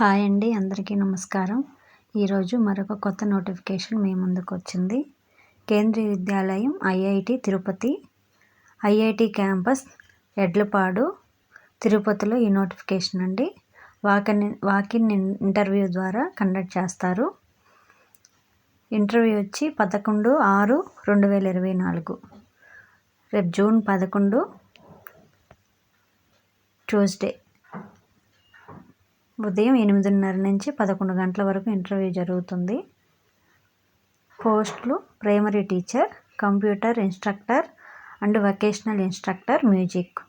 Hi అండి అందరికీ నమస్కారం ఈరోజు మరొక కొత్త నోటిఫికేషన్ మీ ముందుకు వచ్చింది Kendriya Vidyalayam IIT Tirupati IIT campus Edlapadu తిరుపతిలో ఈ నోటిఫికేషన్ అండి వాకన్ వాకిన్ ఇంటర్వ్యూ ద్వారా కండక్ట్ చేస్తారు ఇంటర్వ్యూ వచ్చి పదకొండు ఆరు రెండు వేల ఇరవై నాలుగు రేపు జూన్ పదకొండు ట్యూస్డే ఉదయం ఎనిమిదిన్నర నుంచి పదకొండు గంటల వరకు ఇంటర్వ్యూ జరుగుతుంది పోస్టులు primary teacher computer instructor and vocational instructor music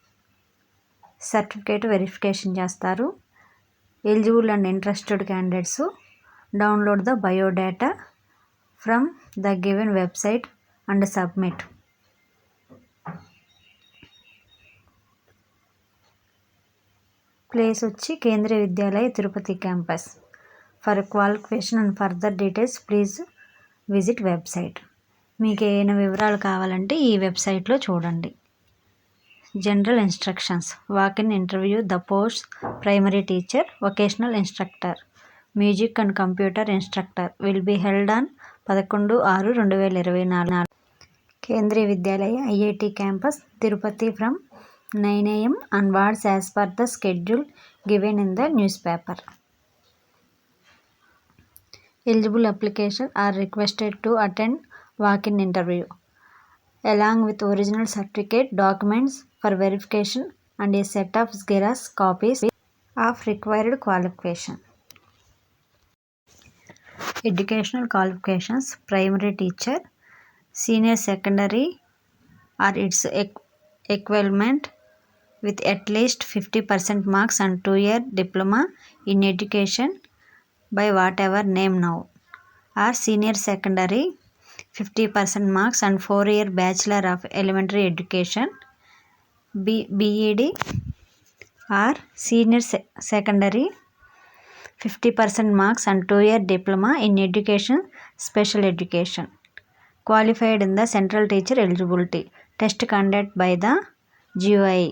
certificate verification చేస్తారు eligible and interested candidates download the biodata from the given website and submit place వచ్చి Kendriya Vidyalaya Tirupati campus for qualification and further details please visit website మీకు ఏమైనా వివరాలు కావాలంటే ఈ వెబ్సైట్లో చూడండి general instructions walk in interview the post primary teacher vocational instructor music and computer instructor will be held on పదకొండు ఆరు రెండు వేల ఇరవై నాలుగు Kendriya Vidyalaya IIT campus Tirupati from 9 am onwards as per the schedule given in the newspaper. Eligible applications are requested to attend walk-in interview along with original certificate documents for verification and a set of Xerox copies of required qualification. Educational qualifications primary teacher, senior secondary or its equivalent with at least 50% marks and 2 year diploma in education by whatever name now or senior secondary 50% marks and 4 year bachelor of elementary education B- bed or senior se- secondary 50% marks and 2 year diploma in education special education qualified in the central teacher eligibility test conducted by the GUI.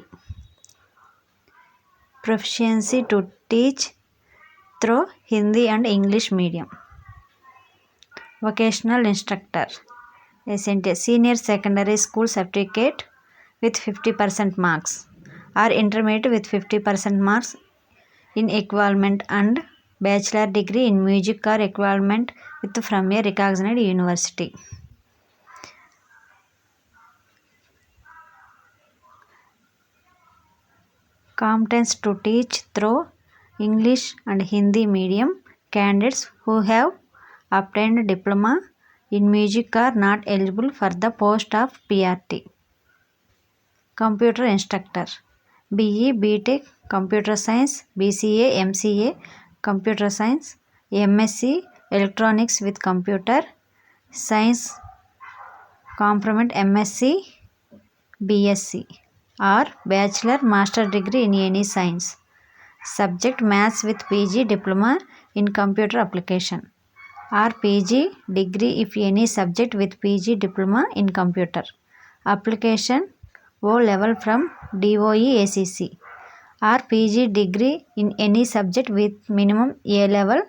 proficiency to teach through Hindi and English medium. Vocational instructor. Senior secondary school certificate with 50% marks or intermediate with 50% marks in equivalent and bachelor degree in music or equivalent with from a recognized university. competence to teach through English and Hindi medium candidates who have obtained diploma in music are not eligible for the post of PRT. Computer instructor BE, BTech, Computer Science, BCA, MCA, Computer Science, MSc, Electronics with Computer, Science, Complement MSc, BSc. Or bachelor master degree in any science subject maths with PG diploma in computer application or PG degree if any subject with PG diploma in computer application O level from DOE ACC or PG degree in any subject with minimum A level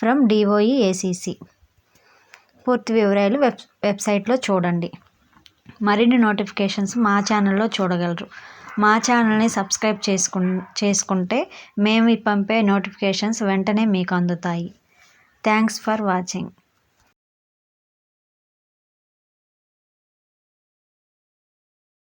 from DOE ACC పూర్తి వివరాలు web వెబ్సైట్లో చూడండి మరిన్ని notifications మా ఛానల్లో చూడగలరు మా ఛానల్ని సబ్స్క్రైబ్ చేసుకు చేసుకుంటే మేము పంపే నోటిఫికేషన్స్ వెంటనే మీకు అందుతాయి థ్యాంక్స్ ఫర్ వాచింగ్